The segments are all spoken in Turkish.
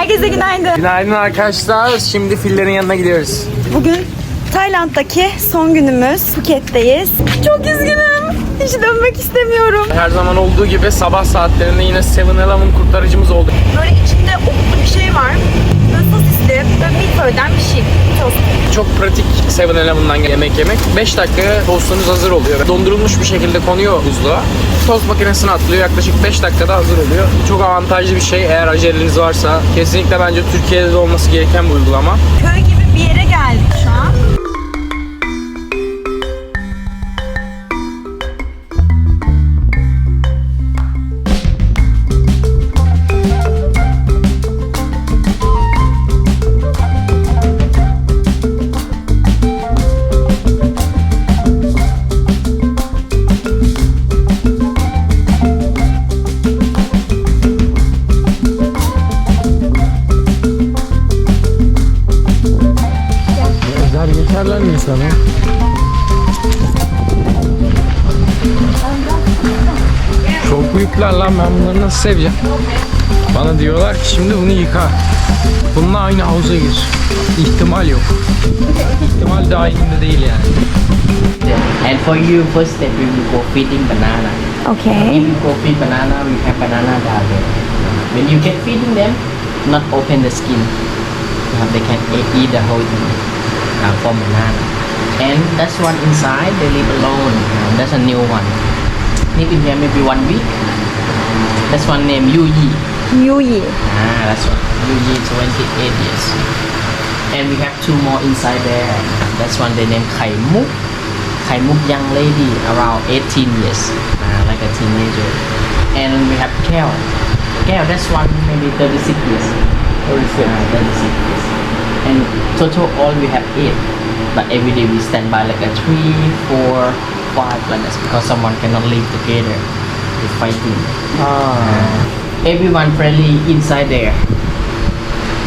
Herkese günaydın. Günaydın arkadaşlar. Şimdi fillerin yanına gidiyoruz. Bugün Tayland'daki son günümüz. Phuket'teyiz. Çok üzgünüm. Hiç dönmek istemiyorum. Her zaman olduğu gibi sabah saatlerinde yine 7-Eleven kurtarıcımız oldu. Böyle içinde otlu bir şey var. Böyle milföyden bir şey. Tost. Çok pratik 7-Eleven'dan yemek yemek. 5 dakika tostunuz hazır oluyor. Dondurulmuş bir şekilde konuyor buzluğa. Tost makinesine atılıyor. Yaklaşık 5 dakikada hazır oluyor. Çok avantajlı bir şey eğer aceleniz varsa. Kesinlikle bence Türkiye'de de olması gereken bir uygulama. Köy gibi bir yere geldik şu an. Çok büyükler lan ben bunları nasıl seveceğim? Bana diyorlar ki şimdi bunu yıka. Bununla aynı havuza gir. İhtimal yok. İhtimal dahilinde değil yani. And for you, first step we will go feeding banana. Okay. If you go feed banana, we have banana diet. When you get feeding them, not open the skin. Uh, they can eat the whole thing uh, from banana. And that's one inside, they live alone. Uh, that's a new one. Live in here maybe one week. That's one name Yu Yi. Yuyi. Ah, that's one. Yu Yi, 28 years. And we have two more inside there. That's one they name Kai Muk. Kai Muk young lady around 18 years, uh, like a teenager. And we have Kel. Kel, that's one maybe 36 years. 36. Uh, 36 years. And total all we have eight. But every day we stand by like a three, four, five like that because someone cannot live together. They're fighting. Everyone friendly inside there.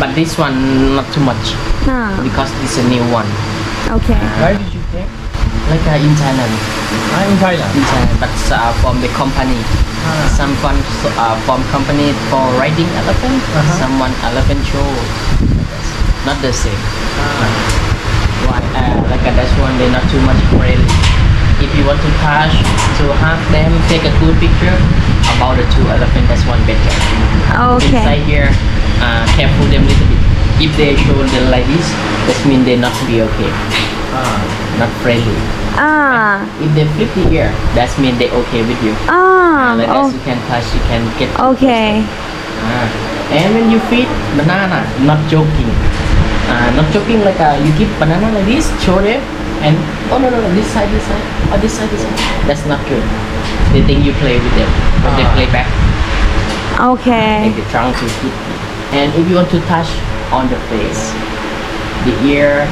But this one not too much Ha, because it's a new one. okay. Where did you take? Like uh, in Thailand. I'm in Thailand. In Thailand, but uh, from the company. Some fun uh, from company for riding elephant. Someone elephant show. Not the same. Right, uh, like uh, that's one they not too much friendly. If you want to touch to have them take a good picture about the two elephant, that's one better. Okay. Inside here, uh, careful them little bit. If they show them like this, that means they not be okay. Not friendly. Ah, If they flip the ear, that means they okay with you. ah, Like oh, you can touch, you can get. okay. Ah. And when you feed banana, not joking. Uh, not joking like uh, you give banana like this, show them, and oh no no no this side this side, oh this side this side. That's not good. They think you play with them, but they Ah. play back. Okay. Like they're trying to hit. And if you want to touch on the face, the ear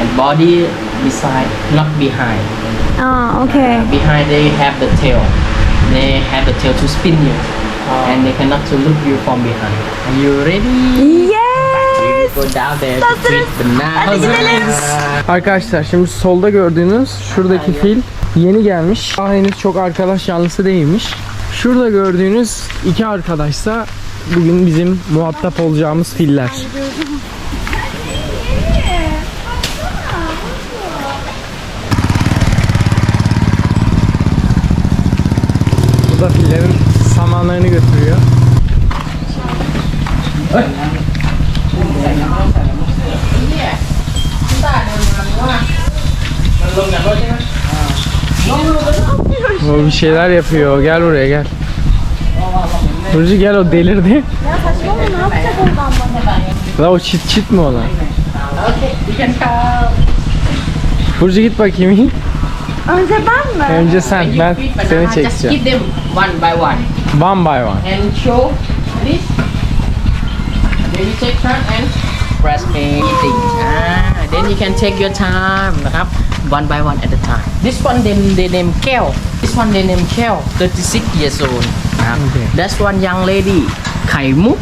and body beside, not behind. Ah, okay. Behind they have the tail. They have the tail to spin you. And they cannot to look you from behind. Are you ready? Yes. Go down there to Hazırız. Hadi gidelim. Arkadaşlar şimdi solda gördüğünüz şuradaki fil yeni gelmiş. Daha henüz çok arkadaş yanlısı değilmiş. Şurada gördüğünüz iki arkadaşsa bugün bizim muhatap olacağımız filler. Bu da fillerin samanlarını götürüyor. O bir şeyler yapıyor. Gel buraya gel. Burcu gel o delirdi. Ya saçmalama ne yapacak oradan bana? La o çit çit mi olan? Burcu git bakayım. Önce ben mi? Önce sen ben seni çekeceğim. one by one. One by one. And show this. Then you take turn and press me eating. Ah, then you can take your time นะครับ one by one at a time. This one then they name Kel. This one they name Kel, 36 years old. นะครับ Okay. That's one young lady ไข่มุก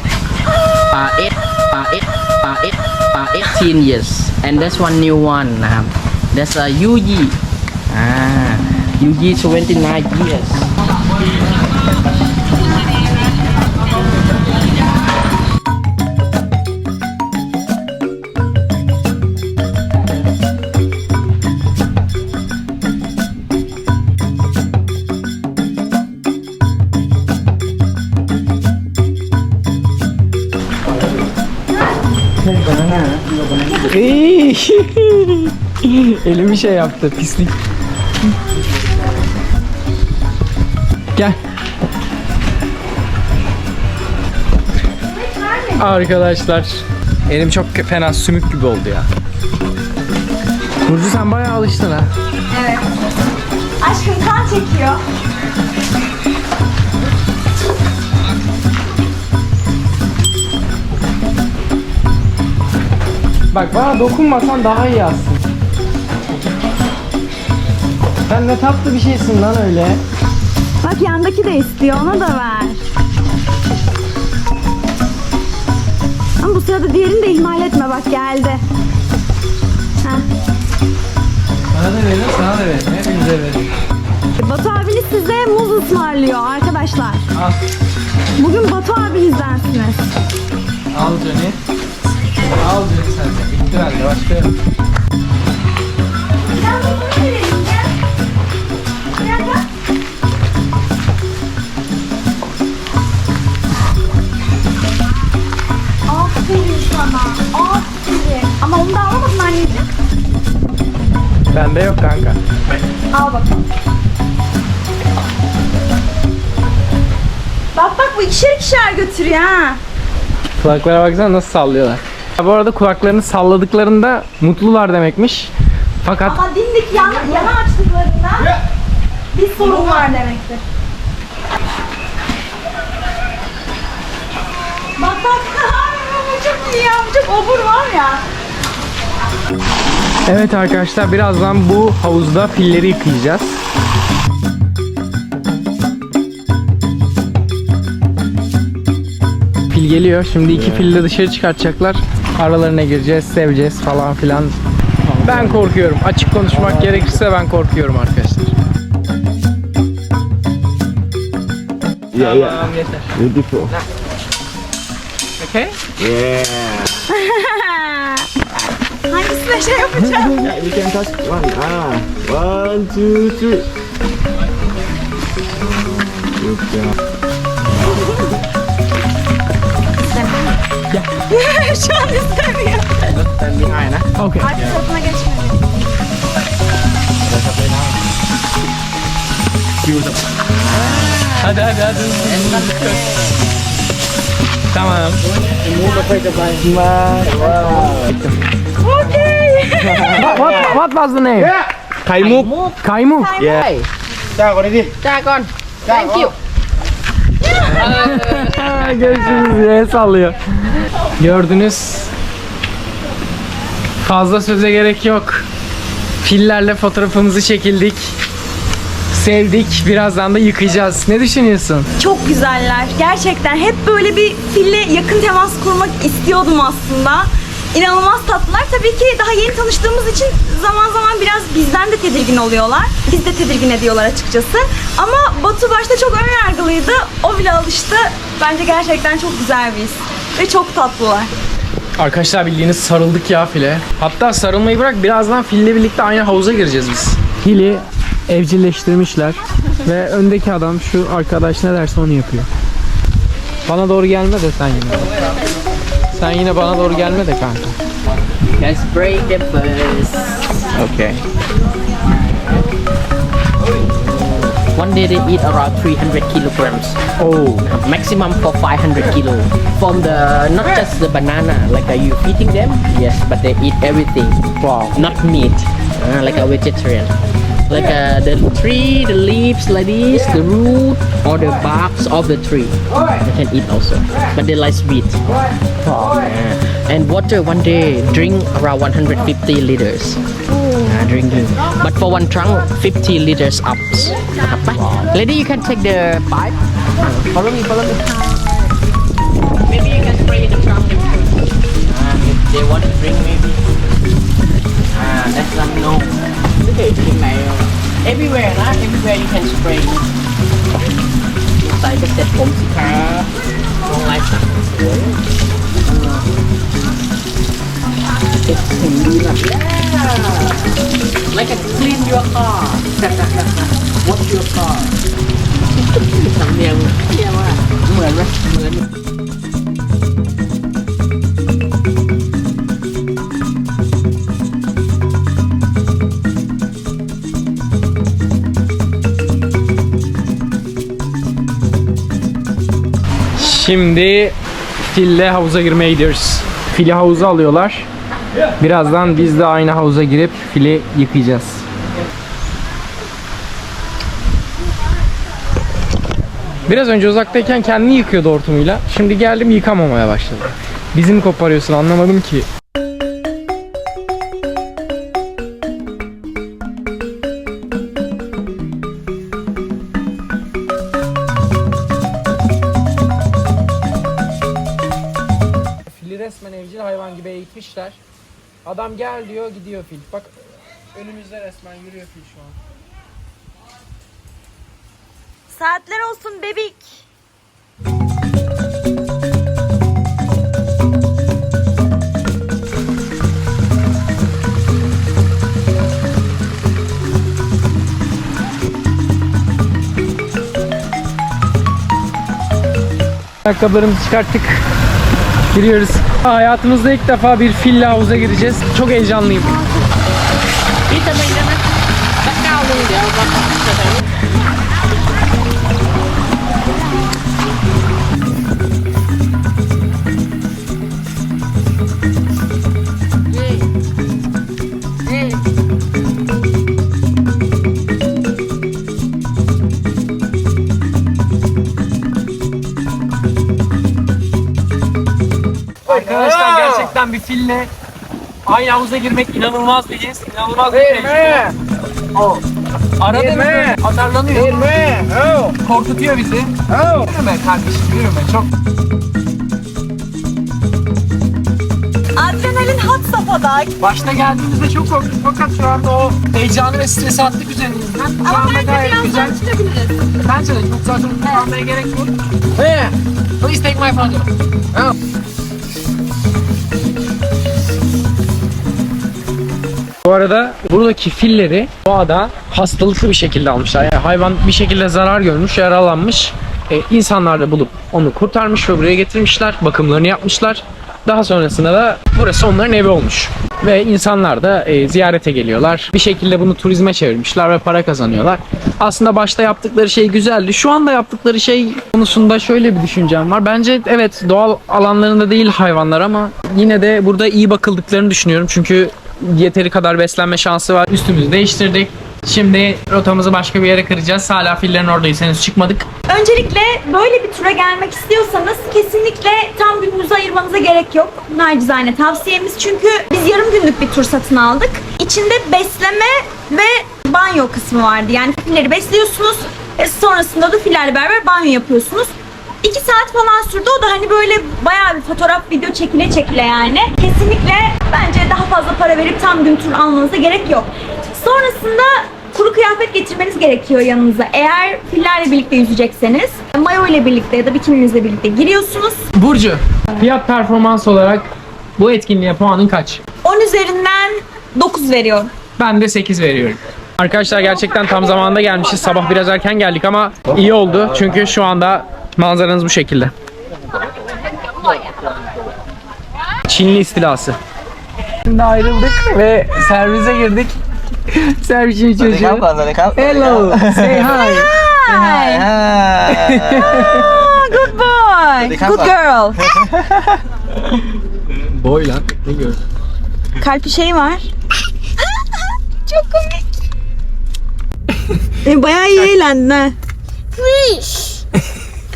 ปาเอ็ดปาเอ็ดปาเอ็ดปา18 years and that's one new one นะครับ that's a Yu Yi อ่า Yu Yi 29 years Ey! Elim bir şey yaptı pislik. Gel. Arkadaşlar elim çok fena sümük gibi oldu ya. Burcu sen bayağı alıştın ha. Evet. Aşkım kan çekiyor. Bak bana dokunmasan daha iyi aslında. Sen ne tatlı bir şeysin lan öyle. Bak yandaki de istiyor ona da ver. Ama bu sırada diğerini de ihmal etme bak geldi. Heh. Sana da verin, sana da verin. Hepinize verin. Batu abiniz size muz ısmarlıyor arkadaşlar. Al. Bugün Batu abinizdensiniz. Al Johnny. Al Johnny sen de. Bitti bende. Başka yok. Aferin sana. Aferin. Ama onu da alamadın anneciğim. Bende yok kanka. Al bakalım. Bak bak bu ikişer ikişer götürüyor ha. Kulaklara baksana nasıl sallıyorlar. Bu arada kulaklarını salladıklarında mutlular demekmiş. Fakat Ama dimdik yana, yana açtıklarında bir sorun var demektir. Bak bak. bu çok iyi ya. Bu çok obur var ya. evet arkadaşlar birazdan bu havuzda filleri yıkayacağız. Fil geliyor. Şimdi iki fili de dışarı çıkartacaklar. Aralarına gireceğiz, seveceğiz falan filan. Ben korkuyorum. Açık konuşmak gerekirse ben korkuyorum arkadaşlar. Yeah, yeah. Tamam yeter. Beautiful. Okay? Yeah. Hangisine şey yapacağım? Yeah, we can touch one. Ah, one, two, three. Good job. Şu an istemiyor. Stand behind ha. Okay. Arka tarafına geçmedi. Hadi hadi hadi. Tamam. Okey. What, what was the name? Kaymuk. Kaymuk. Yeah. Chào con đi. Thank you. Görüşürüz diye sallıyor. Gördünüz. Fazla söze gerek yok. Fillerle fotoğrafımızı çekildik. Sevdik. Birazdan da yıkayacağız. Ne düşünüyorsun? Çok güzeller. Gerçekten hep böyle bir fille yakın temas kurmak istiyordum aslında. İnanılmaz tatlılar. Tabii ki daha yeni tanıştığımız için zaman zaman biraz bizden de tedirgin oluyorlar. Biz de tedirgin ediyorlar açıkçası. Ama Batu başta çok ön yargılıydı. O bile alıştı. Bence gerçekten çok güzel bir his. Ve çok tatlılar. Arkadaşlar bildiğiniz sarıldık ya file. Hatta sarılmayı bırak birazdan fille birlikte aynı havuza gireceğiz biz. Fili evcilleştirmişler ve öndeki adam şu arkadaş ne derse onu yapıyor. Bana doğru gelme de sen yine. Sen yine bana doğru gelme de kanka. Let's break the first. Okay. One day they eat around 300 kilograms. Oh. maximum for 500 kilo. From the not just the banana like are you feeding them? Yes but they eat everything. Wow. not meat. Uh, like a vegetarian. Like uh, the tree the leaves like this the root or the barks of the tree. They can eat also. But they like sweet. Uh, and water one day drink around 150 liters drinking but for one trunk 50 liters up lady you can take the pipe follow me follow me maybe you can spray in the trunk uh, if they want to drink maybe uh, let them know okay everywhere นะ everywhere you can spray ใส่ก็เสร็จผมสิครับลงลายสักสวย Şimdi fille havuza girmeye gidiyoruz. Fili havuza alıyorlar. Birazdan biz de aynı havuza girip fili yıkayacağız. Biraz önce uzaktayken kendini yıkıyordu hortumuyla. Şimdi geldim yıkamamaya başladı. Bizi mi koparıyorsun anlamadım ki. Adam gel diyor gidiyor fil. Bak önümüzde resmen yürüyor fil şu an. Saatler olsun bebek. Ayakkabılarımızı çıkarttık. Giriyoruz. Hayatımızda ilk defa bir filla havuza gireceğiz. Çok heyecanlıyım. Bir tabancana bakkal oluyor bak. Gerçekten bir fille aynı havuza girmek inanılmaz bir his. İnanılmaz bir tecrübe. O. Arada bir atarlanıyor. Korkutuyor bizi. Yürüme kardeşim yürüme. Çok Adrenalin had safhada. Başta geldiğimizde çok korktuk fakat şu anda o heyecanı ve stresi attık üzerimizden. Şu Ama anda bence gayet güzel. birazdan çıkabiliriz. Bence de çok zaten almaya gerek yok. Hey, please take my phone. Oh. Bu arada buradaki filleri doğada hastalıklı bir şekilde almışlar. Yani hayvan bir şekilde zarar görmüş, yaralanmış. E, insanlar da bulup onu kurtarmış ve buraya getirmişler. Bakımlarını yapmışlar. Daha sonrasında da burası onların evi olmuş. Ve insanlar da e, ziyarete geliyorlar. Bir şekilde bunu turizme çevirmişler ve para kazanıyorlar. Aslında başta yaptıkları şey güzeldi. Şu anda yaptıkları şey konusunda şöyle bir düşüncem var. Bence evet doğal alanlarında değil hayvanlar ama yine de burada iyi bakıldıklarını düşünüyorum. Çünkü yeteri kadar beslenme şansı var. Üstümüzü değiştirdik. Şimdi rotamızı başka bir yere kıracağız. Hala fillerin oradayız. Henüz çıkmadık. Öncelikle böyle bir tura gelmek istiyorsanız kesinlikle tam gününüzü ayırmanıza gerek yok. Nacizane tavsiyemiz çünkü biz yarım günlük bir tur satın aldık. İçinde besleme ve banyo kısmı vardı. Yani filleri besliyorsunuz ve sonrasında da fillerle beraber banyo yapıyorsunuz. 2 saat falan sürdü. O da hani böyle bayağı bir fotoğraf, video çekile çekile yani. Kesinlikle bence daha fazla para verip tam gün tur almanıza gerek yok. Sonrasında kuru kıyafet getirmeniz gerekiyor yanınıza. Eğer fillerle birlikte yüzecekseniz, mayo ile birlikte ya da bikininizle birlikte giriyorsunuz. Burcu, fiyat performans olarak bu etkinliğe puanın kaç? 10 üzerinden 9 veriyorum. Ben de 8 veriyorum. Arkadaşlar gerçekten tam zamanında gelmişiz. Sabah biraz erken geldik ama iyi oldu. Çünkü şu anda Manzaranız bu şekilde. Çinli istilası. Şimdi ayrıldık ve servise girdik. Servisin çocuğu. Hello. Say hi. Say hi. Ah, good boy. Good girl. boy lan. Ne gör? Kalp şey var. Çok komik. e, bayağı iyi eğlendin ha. Please.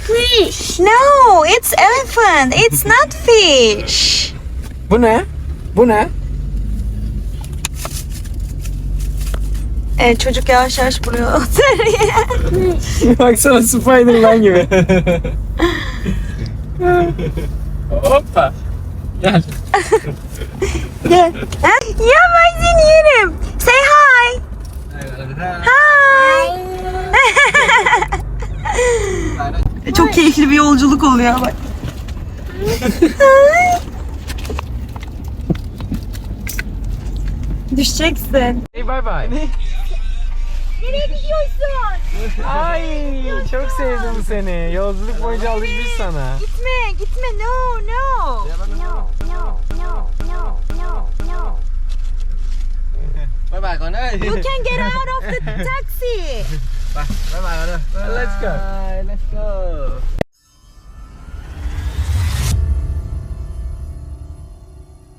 Fish. No, it's elephant. It's not fish. Bu ne? Bu ne? Evet eh, çocuk yavaş yavaş vuruyor. Baksana Spider-Man gibi. Hoppa. Gel. Gel. Ha? Ya ben seni yerim. Say hi. Hi. E, çok keyifli bir yolculuk oluyor bak. Düşeceksin. Hey bye bye. Ne? Nereye gidiyorsun? Ay çok sevdim seni. Yolculuk boyunca alışmış sana. Gitme, gitme. No, no. No, no, no, no, no, no. Bye bye Konay. You can get out of the taxi. Bye. Bye bye, brother. Bye. Let's go. Bye. Let's go.